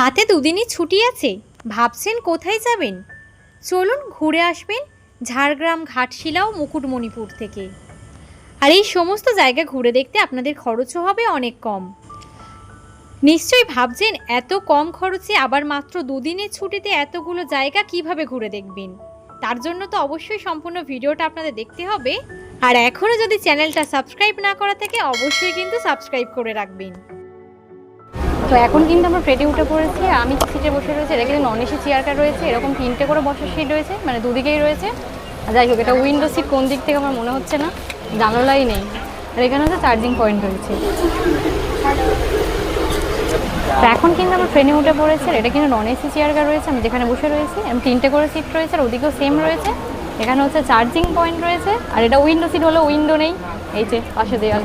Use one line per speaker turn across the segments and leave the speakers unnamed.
হাতে দুদিনই ছুটি আছে, ভাবছেন কোথায় যাবেন? চলুন ঘুরে আসবেন ঝাড়গ্রাম, ঘাটশিলা ও মুকুটমণিপুর থেকে। আর এই সমস্ত জায়গা ঘুরে দেখতে আপনাদের খরচও হবে অনেক কম। নিশ্চয়ই ভাবছেন এত কম খরচে আবার মাত্র দুদিনের ছুটিতে এতগুলো জায়গা কীভাবে ঘুরে দেখবেন? তার জন্য তো অবশ্যই সম্পূর্ণ ভিডিওটা আপনাদের দেখতে হবে। আর এখনও যদি চ্যানেলটা সাবস্ক্রাইব না করা থাকে, অবশ্যই কিন্তু সাবস্ক্রাইব করে রাখবেন।
তো এখন কিন্তু আমরা ট্রেনে উঠে পড়েছি। আমি সিটে বসে রয়েছে এটা কিন্তু নন এসি চেয়ার কার রয়েছে, এরকম তিনটে করে বসার সিট রয়েছে মানে দুদিকেই রয়েছে। যাই হোক, এটা উইন্ডো সিট কোন দিক থেকে আমার মনে হচ্ছে না জানালাই নেই। আর এখানে হচ্ছে চার্জিং পয়েন্ট রয়েছে। তো এখন কিন্তু আমার ট্রেনে উঠে পড়েছে এটা কিন্তু নন এসি চেয়ার কার রয়েছে, আমি যেখানে বসে রয়েছি আমি তিনটে করে সিট রয়েছে, আর ওদিকেও সেম রয়েছে। এখানে হচ্ছে চার্জিং পয়েন্ট রয়েছে, আর এটা উইন্ডো সিট হলো উইন্ডো নেই, এই যে পাশে দেয়াল।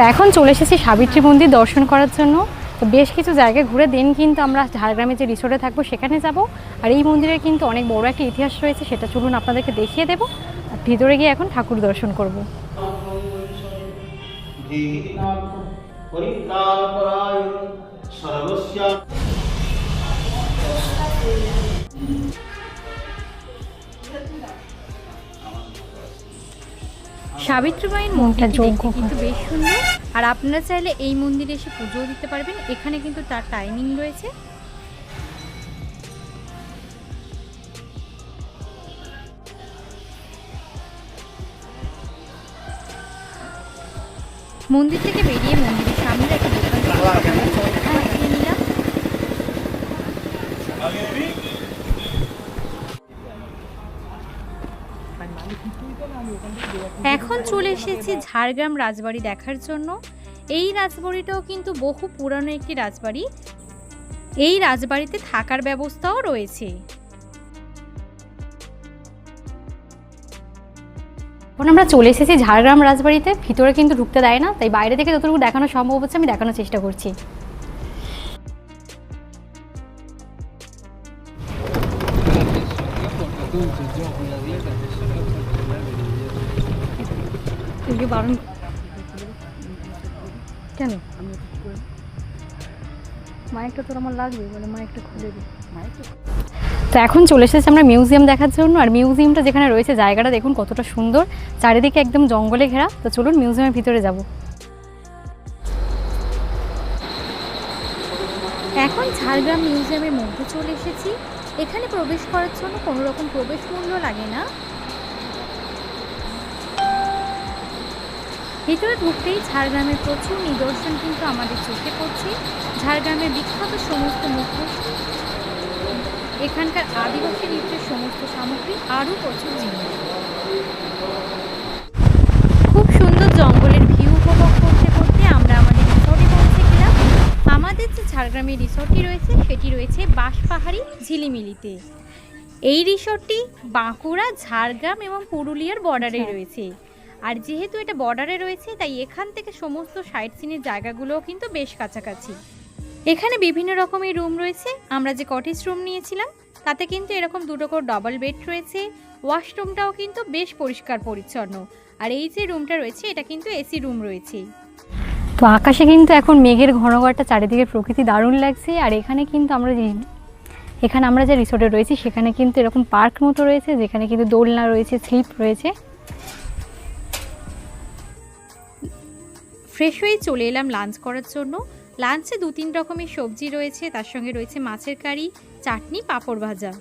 তো এখন চলে এসেছি সাবিত্রী মন্দির দর্শন করার জন্য। তো বেশ কিছু জায়গায় ঘুরে দিন কিন্তু আমরা ঝাড়গ্রামে যে রিসোর্টে থাকব সেখানে যাব। আর এই মন্দিরের কিন্তু অনেক বড় একটা ইতিহাস রয়েছে, সেটা চলুন আপনাদেরকে দেখিয়ে দেবো। আর ভিতরে গিয়ে এখন ঠাকুর দর্শন করব।
সর্বস্য
সাবিত্রী মায়ের
মনটা যোগ্য
কিন্তু বেশ সুন্দর। আর আপনারা চাইলে এই মন্দিরে এসে পুজোও দিতে পারবেন। এখানে কিন্তু তার টাইমিং রয়েছে। মন্দির থেকে বেরিয়ে মন্দিরের সামনে একটা দোকান এখন চলে এসেছি ঝাড়গ্রাম রাজবাড়ি দেখার জন্য। এই রাজবাড়িটাও কিন্তু বহু পুরানো একটি রাজবাড়ি। এই রাজবাড়িতে থাকার ব্যবস্থাও রয়েছে।
এখন আমরা চলে এসেছি ঝাড়গ্রাম রাজবাড়িতে। ভিতরে কিন্তু ঢুকতে দেয় না, তাই বাইরে থেকে যতটুকু দেখানো সম্ভব হচ্ছে আমি দেখানোর চেষ্টা করছি। লাগবে? মানে মাইকটা খুলে দিই। তো এখন চলে এসেছি আমরা মিউজিয়াম দেখার জন্য। আর মিউজিয়ামটা যেখানে রয়েছে জায়গাটা দেখুন কতটা সুন্দর। চারিদিকে একদম জঙ্গলে ঘেরা। তো চলুন মিউজিয়ামের ভিতরে যাব।
এখন ঝাড়গ্রাম মিউজিয়ামের মধ্যে চলে এসেছি। এখানে প্রবেশ করার জন্য কোনো রকম প্রবেশ মূল্য লাগে না। ভিতরে ঢুকতেই ঝাড়গ্রামের প্রচুর নিদর্শন কিন্তু আমাদের চোখে পড়ছে। ঝাড়গ্রামের বিখ্যাত সমস্ত মুখোশ এখানকার আদিবাসী নৃত্যের সমস্ত সামগ্রী আরও প্রচুর জিনিস খুব সুন্দর জঙ্গলের ভিউ উপভোগ করতে করতে আমরা আমাদের রিসর্টে পৌঁছে গেলাম। আমাদের যে ঝাড়গ্রামে রিসর্টটি রয়েছে সেটি রয়েছে বাঁশপাহাড়ি ঝিলিমিলিতে। এই রিসর্টটি বাঁকুড়া ঝাড়গ্রাম এবং পুরুলিয়ার বর্ডারে
আচ্ছা।
রয়েছে। আর যেহেতু এটা বর্ডারে রয়েছে, তাই এখান থেকে সমস্ত সাইট সিনের জায়গাগুলোও কিন্তু বেশ কাছাকাছি। এখানে বিভিন্ন রকমের রুম রয়েছে। আমরা যে কটেজ রুম নিয়েছিলাম, তাতে কিন্তু এরকম দুটো করে ডবল বেড রয়েছে। ওয়াশরুমটাও কিন্তু বেশ পরিষ্কার পরিচ্ছন্ন। আর এই যে রুমটা রয়েছে, এটা কিন্তু এসি রুম রয়েছে।
তো আকাশে কিন্তু এখন মেঘের ঘনঘরটা চারিদিকে প্রকৃতি দারুণ লাগছে। আর এখানে কিন্তু আমরা যে- এখানে আমরা যে রিসোর্টে রয়েছি, সেখানে কিন্তু এরকম পার্ক মতো রয়েছে, যেখানে কিন্তু দোলনা রয়েছে স্লিপ রয়েছে।
ফ্রেশ হয়ে চলে এলাম লাঞ্চ করার জন্য। লাঞ্চে দু তিন রকমের সবজি রয়েছে তার সঙ্গে রয়েছে মাছের কারি চাটনি পাঁপড় ভাজা।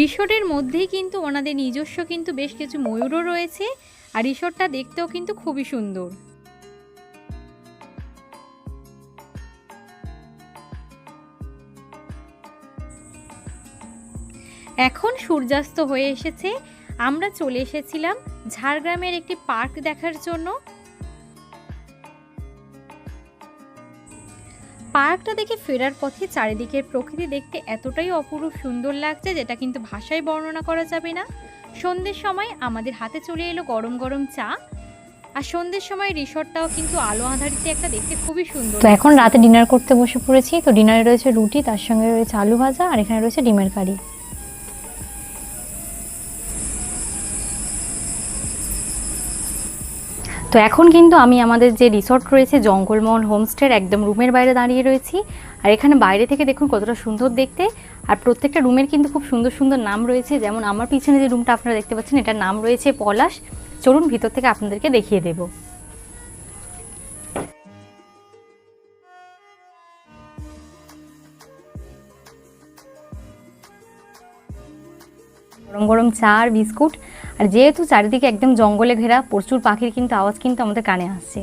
রিসোর্টের মধ্যেই কিন্তু ওনাদের নিজস্ব কিন্তু বেশ কিছু ময়ূরও রয়েছে আর রিসোর্টটা দেখতেও কিন্তু খুবই সুন্দর। এখন সূর্যাস্ত হয়ে এসেছে আমরা চলে এসেছিলাম ঝাড়গ্রামের একটি পার্ক দেখার জন্য। পার্কটা দেখে ফেরার পথে চারিদিকের প্রকৃতি দেখতে এতটাই অপরূপ সুন্দর লাগছে যেটা কিন্তু ভাষায় বর্ণনা করা যাবে না। সন্ধ্যের সময় আমাদের হাতে চলে এলো গরম গরম চা। আর সন্ধ্যের সময় রিসর্টটাও কিন্তু আলো আধারিতে একটা দেখতে খুবই সুন্দর
তো এখন রাতে ডিনার করতে বসে পড়েছি তো ডিনারে রয়েছে রুটি তার সঙ্গে রয়েছে আলু ভাজা আর এখানে রয়েছে ডিমের কারি। তো এখন কিন্তু আমি আমাদের যে রিসর্ট রয়েছে, জঙ্গলমহল হোমস্টের একদম রুমের বাইরে দাঁড়িয়ে রয়েছি। আর এখানে বাইরে থেকে দেখুন কতটা সুন্দর দেখতে। আর প্রত্যেকটা রুমের কিন্তু খুব সুন্দর সুন্দর নাম রয়েছে। যেমন আমার পিছনে যে রুমটা আপনারা দেখতে পাচ্ছেন, এটার নাম রয়েছে পলাশ। চলুন ভিতর থেকে আপনাদেরকে দেখিয়ে দেবো। গরম গরম চা আর বিস্কুট। আর যেহেতু চারিদিকে একদম জঙ্গলে ঘেরা, প্রচুর পাখির কিন্তু আওয়াজ কিন্তু আমাদের কানে আসছে।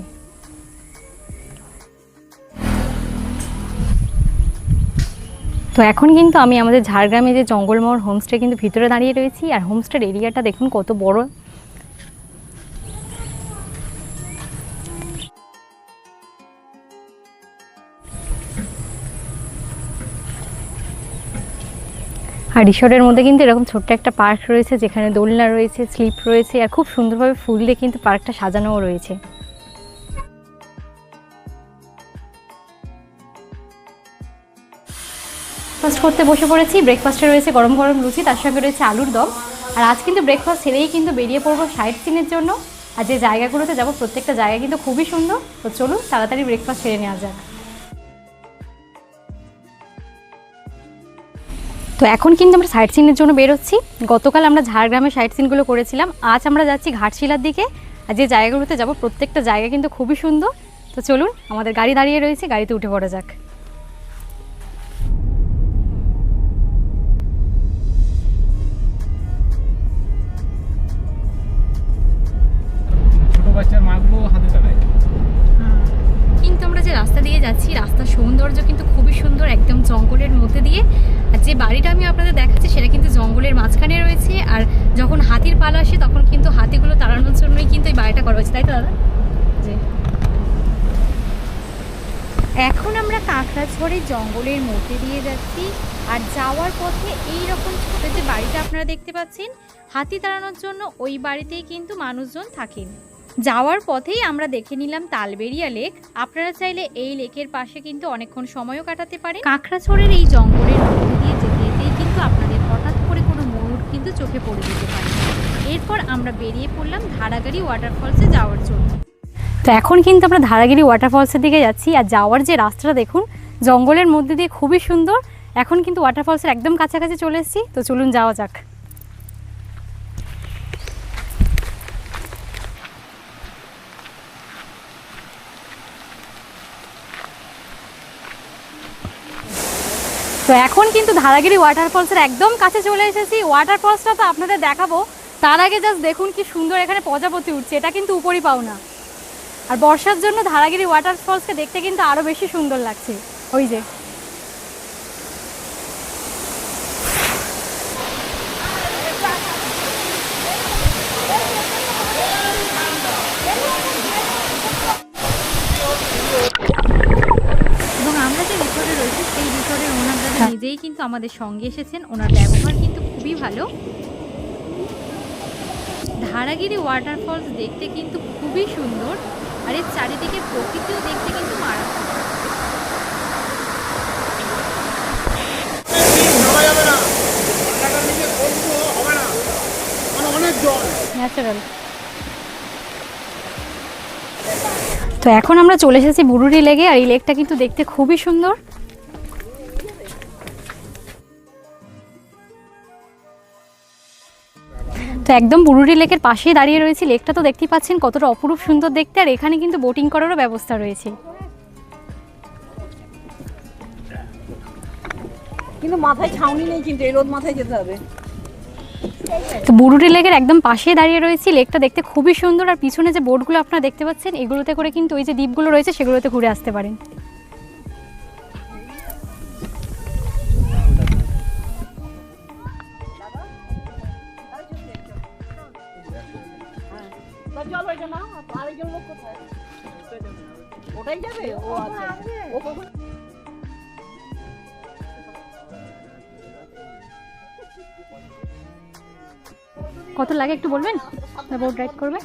তো এখন কিন্তু আমি আমাদের ঝাড়গ্রামে যে জঙ্গলমহল হোমস্টে কিন্তু ভিতরে দাঁড়িয়ে রয়েছি, আর হোমস্টের এরিয়াটা দেখুন কত বড়। আর রিসর্টের মধ্যে কিন্তু এরকম ছোট্ট একটা পার্ক রয়েছে, যেখানে দোলনা রয়েছে, স্লিপ রয়েছে, আর খুব সুন্দরভাবে ফুল দিয়ে কিন্তু পার্কটা সাজানোও রয়েছে। ব্রেকফাস্ট করতে বসে পড়েছি ব্রেকফাস্টে রয়েছে গরম গরম লুচি, তার সঙ্গে রয়েছে আলুর দম। আর আজ কিন্তু ব্রেকফাস্ট সেরেই কিন্তু বেরিয়ে পড়ব সাইট সিনের জন্য। আর যে জায়গাগুলোতে যাব, প্রত্যেকটা জায়গা কিন্তু খুবই সুন্দর। তো চলুন, তাড়াতাড়ি ব্রেকফাস্ট সেরে নেওয়া যাক। তো এখন কিন্তু আমরা সাইট সিনের জন্য বেরোচ্ছি। গতকাল আমরা ঝাড়গ্রামে সাইট সিনগুলো করেছিলাম। আজ আমরা যাচ্ছি ঘাটশিলার দিকে। আর যে জায়গাগুলোতে যাব, প্রত্যেকটা জায়গা কিন্তু খুবই সুন্দর। তো চলুন, আমাদের গাড়ি দাঁড়িয়ে রয়েছে, গাড়িতে উঠে পড়া যাক।
এখন আমরা কাঁকড়াছড়ের জঙ্গলের মধ্যে দিয়ে যাচ্ছি আর যাওয়ার পথে এই রকম ছোট যে বাড়িটা আপনারা দেখতে পাচ্ছেন, হাতি তাড়ানোর জন্য ওই বাড়িতেই কিন্তু মানুষজন থাকেন। যাওয়ার পথেই আমরা দেখে নিলাম তালবেরিয়া লেক। আপনারা চাইলে এই লেকের পাশে কিন্তু অনেকক্ষণ সময়ও কাটাতে পারেন। কাঁকড়াছড়ের এই জঙ্গলের মধ্যে দিয়ে যেতে যেতেই কিন্তু আপনাদের হঠাৎ করে কোনো ময়ূর কিন্তু চোখে পড়ে যেতে পারে। এরপর আমরা বেরিয়ে পড়লাম ধারাগাড়ি ওয়াটারফলসে যাওয়ার জন্য।
তো এখন কিন্তু আমরা ধারাগিরি ওয়াটারফলসের দিকে যাচ্ছি আর যাওয়ার যে রাস্তাটা দেখুন, জঙ্গলের মধ্যে দিয়ে খুবই সুন্দর। এখন কিন্তু ওয়াটারফলসের একদম কাছাকাছি চলে এসেছি, তো চলুন যাওয়া যাক। তো এখন কিন্তু ধারাগিরি ওয়াটারফলসের একদম কাছে চলে এসেছি। ওয়াটারফলসটা তো আপনাদের দেখাবো। তার আগে জাস্ট দেখুন কি সুন্দর এখানে প্রজাপতি উঠছে, এটা কিন্তু উপরই পাও না আর বর্ষার জন্য ধারাগিরি ওয়াটারফলসকে দেখতে কিন্তু আরও বেশি সুন্দর লাগছে। ওই যে।
নিজেই কিন্তু আমাদের সঙ্গে এসেছেন। ওনার ব্যবহার কিন্তু খুবই ভালো। ধারাগিরি ওয়াটারফলস দেখতে কিন্তু খুবই সুন্দর। আর এর চারিদিকে প্রকৃতিও দেখতে কিন্তু
তো এখন আমরা চলে এসেছি বুরুরি লেগে আর এই লেকটা কিন্তু দেখতে খুবই সুন্দর। একদম বুরুরি লেকের পাশেই দাঁড়িয়ে রয়েছে। লেকটা তো দেখতেই পাচ্ছেন কতটা অপরূপ সুন্দর দেখতে আর এখানে কিন্তু বোটিং করারও ব্যবস্থা রয়েছে।
কিন্তু মাথায় ছাউনি নেই কিন্তু এই রোদ মাথায় যেতে হবে।
তো বুরুটি লেকের একদম পাশে দাঁড়িয়ে রয়েছি। লেকটা দেখতে খুবই সুন্দর আর পিছনে যে বোটগুলো আপনারা দেখতে পাচ্ছেন এগুলোতে করে কিন্তু ওই যে দ্বীপগুলো রয়েছে সেগুলোতে ঘুরে আসতে পারেন।
ওটাই যাবে? ও ও কখন
কত লাগে একটু বলবেন? বোট রাইড করবে?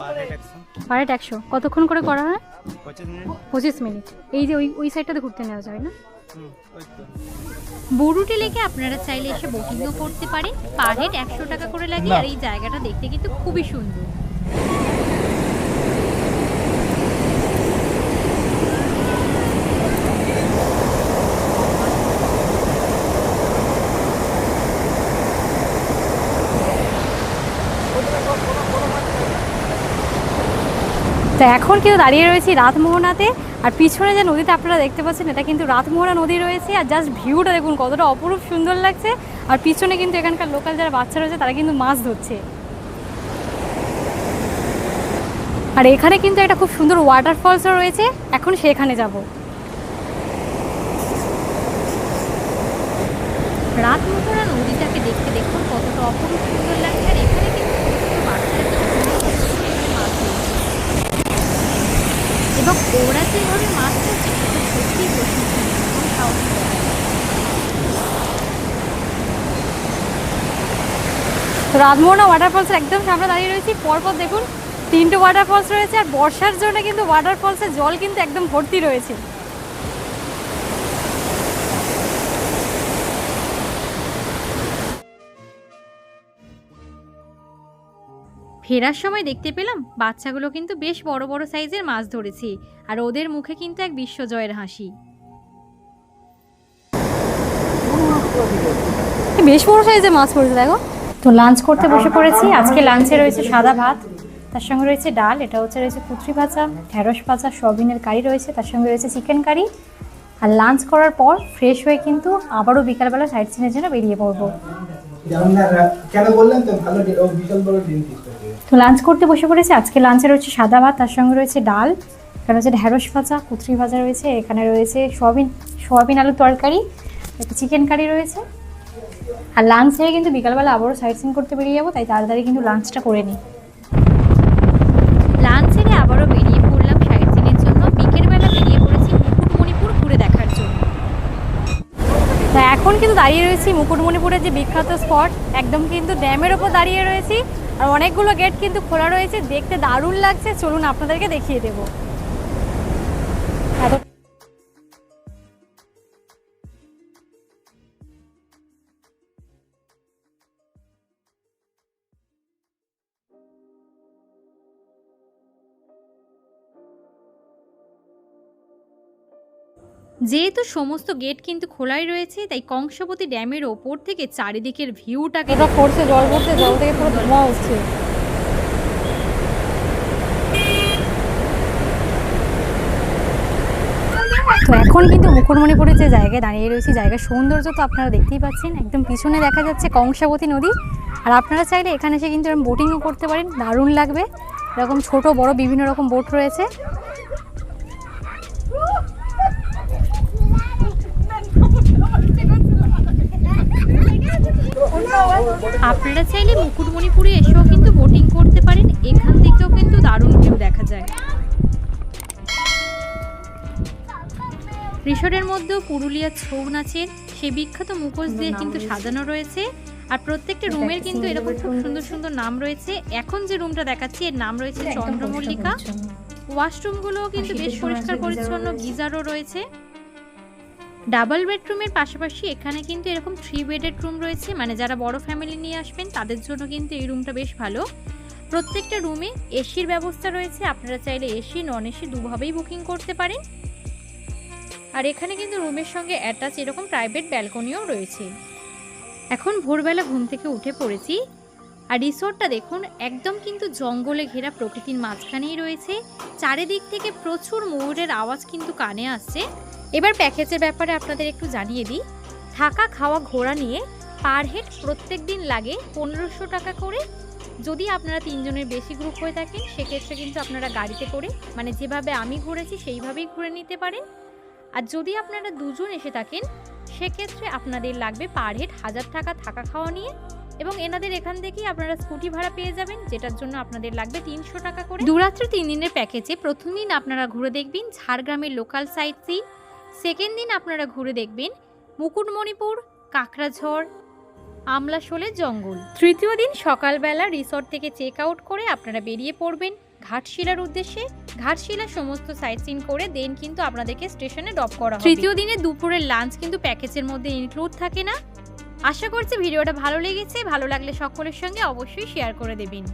পার হেড একশো। কতক্ষণ করে করা হয়? পঁচিশ মিনিট। এই যে ওই ওই সাইডটাতে ঘুরতে নেওয়া যায় না?
বরুটি লেকে আপনারা চাইলে এসে বোটিংও করতে পারেন। পার হেড একশো টাকা করে লাগে আর এই জায়গাটা দেখতে কিন্তু খুবই সুন্দর।
তো এখন কিন্তু দাঁড়িয়ে রয়েছি রাতমোহনাতে। আর পিছনে যে নদীতে আপনারা দেখতে পাচ্ছেন, এটা কিন্তু রাতমোহনা নদী রয়েছে। আর জাস্ট ভিউটা দেখুন, কতটা অপরূপ সুন্দর লাগছে। আর পিছনে কিন্তু এখানকার লোকাল যারা বাচ্চা রয়েছে, তারা কিন্তু মাছ ধরছে। আর এখানে কিন্তু একটা খুব সুন্দর ওয়াটারফলসও রয়েছে। এখন সেখানে যাব।
রাতমোহনা নদীটাকে দেখতে দেখুন, কতটা অপরূপ সুন্দর লাগছে আর এখানে কিন্তু ছোট ছোট বাচ্চারা এবং ওরা যেভাবে মাছ সেটা প্রশংসনীয়
তো রাতমোহনা ওয়াটারফলসের একদম সামনে দাঁড়িয়ে রয়েছি। পরপর দেখুন, তিনটে ওয়াটারফলস রয়েছে আর বর্ষার জন্য কিন্তু ওয়াটারফলসের জল কিন্তু একদম ভর্তি রয়েছে।
ফেরার সময় দেখতে পেলাম বাচ্চাগুলো কিন্তু বেশ বড় বড় সাইজের মাছ ধরেছে আর ওদের মুখে কিন্তু এক বিশ্বজয়ের হাসি।
বেশ বড় সাইজের মাছ পড়েছে দেখো। তো লাঞ্চ করতে বসে পড়েছি। আজকে লাঞ্চে রয়েছে সাদা ভাত তার সঙ্গে রয়েছে ডাল এটা হচ্ছে রয়েছে কুচি ভাজা ঢেঁড়স ভাজা সয়াবিনের কারি রয়েছে তার সঙ্গে রয়েছে চিকেন কারি আর লাঞ্চ করার পর ফ্রেশ হয়ে কিন্তু আবারও বিকালবেলা সাইড সিনের জন্য বেরিয়ে পড়ব।
কেন বললেন তো? ভালো বিশাল বড়
তো লাঞ্চ করতে বসে পড়েছি। আজকে লাঞ্চে রয়েছে সাদা ভাত, তার সঙ্গে রয়েছে ডাল, এখানে রয়েছে ঢেঁড়স ভাজা কুচরি ভাজা রয়েছে, এখানে রয়েছে সোয়াবিন সোয়াবিন আলু তরকারি, একটা চিকেন কারি রয়েছে। আর লাঞ্চ হয়ে কিন্তু বিকালবেলা আবারও সাইট সিন করতে বেরিয়ে যাব, তাই তাড়াতাড়ি কিন্তু লাঞ্চটা করে নিই
লাঞ্চ সেরে আবারও বেরিয়ে পড়লাম সাইড সিনের জন্য বিকেলবেলা বেরিয়ে পড়েছি মুকুটমণিপুর ঘুরে দেখার জন্য
তা এখন কিন্তু দাঁড়িয়ে রয়েছি মুকুটমণিপুরের যে বিখ্যাত স্পট, একদম কিন্তু ড্যামের ওপর দাঁড়িয়ে রয়েছি। আর অনেকগুলো গেট কিন্তু খোলা রয়েছে, দেখতে দারুণ লাগছে। চলুন আপনাদেরকে দেখিয়ে দেবো।
যেহেতু সমস্ত গেট কিন্তু খোলাই রয়েছে, তাই কংসবতী ড্যামের ওপর থেকে চারিদিকের ভিউটাকে
পড়ছে জল পড়ছে জল থেকে পুরো ধোঁয়া উঠছে। এখন কিন্তু মুকুটমণিপুরের যে জায়গায় দাঁড়িয়ে রয়েছে, জায়গার সৌন্দর্য তো আপনারা দেখতেই পাচ্ছেন। একদম পিছনে দেখা যাচ্ছে কংসাবতী নদী। আর আপনারা চাইলে এখানে এসে কিন্তু বোটিংও করতে পারেন, দারুণ লাগবে। এরকম ছোট, বড়, বিভিন্ন রকম বোট রয়েছে।
আপনারা চাইলে মুকুটমণিপুরে এসেও কিন্তু বোটিং করতে পারেন। এখান থেকেও কিন্তু দারুণ ভিউ দেখা যায়। রিসোর্টের মধ্যেও পুরুলিয়ার ছৌ নাচের সেই বিখ্যাত মুখোশ দিয়ে কিন্তু সাজানো রয়েছে। আর প্রত্যেকটা রুমের কিন্তু এরকম খুব সুন্দর সুন্দর নাম রয়েছে। এখন যে রুমটা দেখাচ্ছি এর নাম রয়েছে চন্দ্রমল্লিকা। ওয়াশরুমগুলোও কিন্তু বেশ পরিষ্কার পরিচ্ছন্ন গিজারও রয়েছে। ডাবল বেডরুমের পাশাপাশি এখানে কিন্তু এরকম থ্রি বেডেড রুম রয়েছে। মানে যারা বড় ফ্যামিলি নিয়ে আসবেন, তাদের জন্য কিন্তু এই রুমটা বেশ ভালো। প্রত্যেকটা রুমে এসির ব্যবস্থা রয়েছে। আপনারা চাইলে এসি নন এসি দুভাবেই বুকিং করতে পারেন। আর এখানে কিন্তু রুমের সঙ্গে অ্যাটাচ এরকম প্রাইভেট ব্যালকনিও রয়েছে। এখন ভোরবেলা ঘুম থেকে উঠে পড়েছি। আর রিসোর্টটা দেখুন, একদম কিন্তু জঙ্গলে ঘেরা প্রকৃতির মাঝখানেই রয়েছে। চারিদিক থেকে প্রচুর ময়ূরের আওয়াজ কিন্তু কানে আসছে। এবার প্যাকেজের ব্যাপারে আপনাদের একটু জানিয়ে দিই। থাকা খাওয়া ঘোরা নিয়ে পার হেড প্রত্যেক দিন লাগে পনেরোশো টাকা করে। যদি আপনারা তিনজনের বেশি গ্রুপ হয়ে থাকেন, সেক্ষেত্রে কিন্তু আপনারা গাড়িতে করে মানে যেভাবে আমি ঘুরেছি, সেইভাবেই ঘুরে নিতে পারেন। আর যদি আপনারা দুজন এসে থাকেন, সেক্ষেত্রে আপনাদের লাগবে পার হেড হাজার টাকা থাকা খাওয়া নিয়ে। এবং এনাদের এখান থেকেই আপনারা স্কুটি ভাড়া পেয়ে যাবেন, যেটার জন্য আপনাদের লাগবে তিনশো টাকা করে। দুরাত্রি তিন দিনের প্যাকেজে প্রথম দিন আপনারা ঘুরে দেখবেন ঝাড়গ্রামের লোকাল সাইট সিন সেকেন্ড দিন আপনারা ঘুরে দেখবেন মুকুটমণিপুর, কাকড়াঝড় আমলাশোলের জঙ্গল। তৃতীয় দিন সকালবেলা রিসর্ট থেকে চেক আউট করে আপনারা বেরিয়ে পড়বেন ঘাটশিলার উদ্দেশ্যে। ঘাটশিলা সমস্ত সাইট সিন করে দেন কিন্তু আপনাদেরকে স্টেশনে ড্রপ করা তৃতীয় দিনে দুপুরের লাঞ্চ কিন্তু প্যাকেজের মধ্যে ইনক্লুড থাকে না। আশা করছি ভিডিওটা ভালো লেগেছে। ভালো লাগলে সকলের সঙ্গে অবশ্যই শেয়ার করে দেবেন।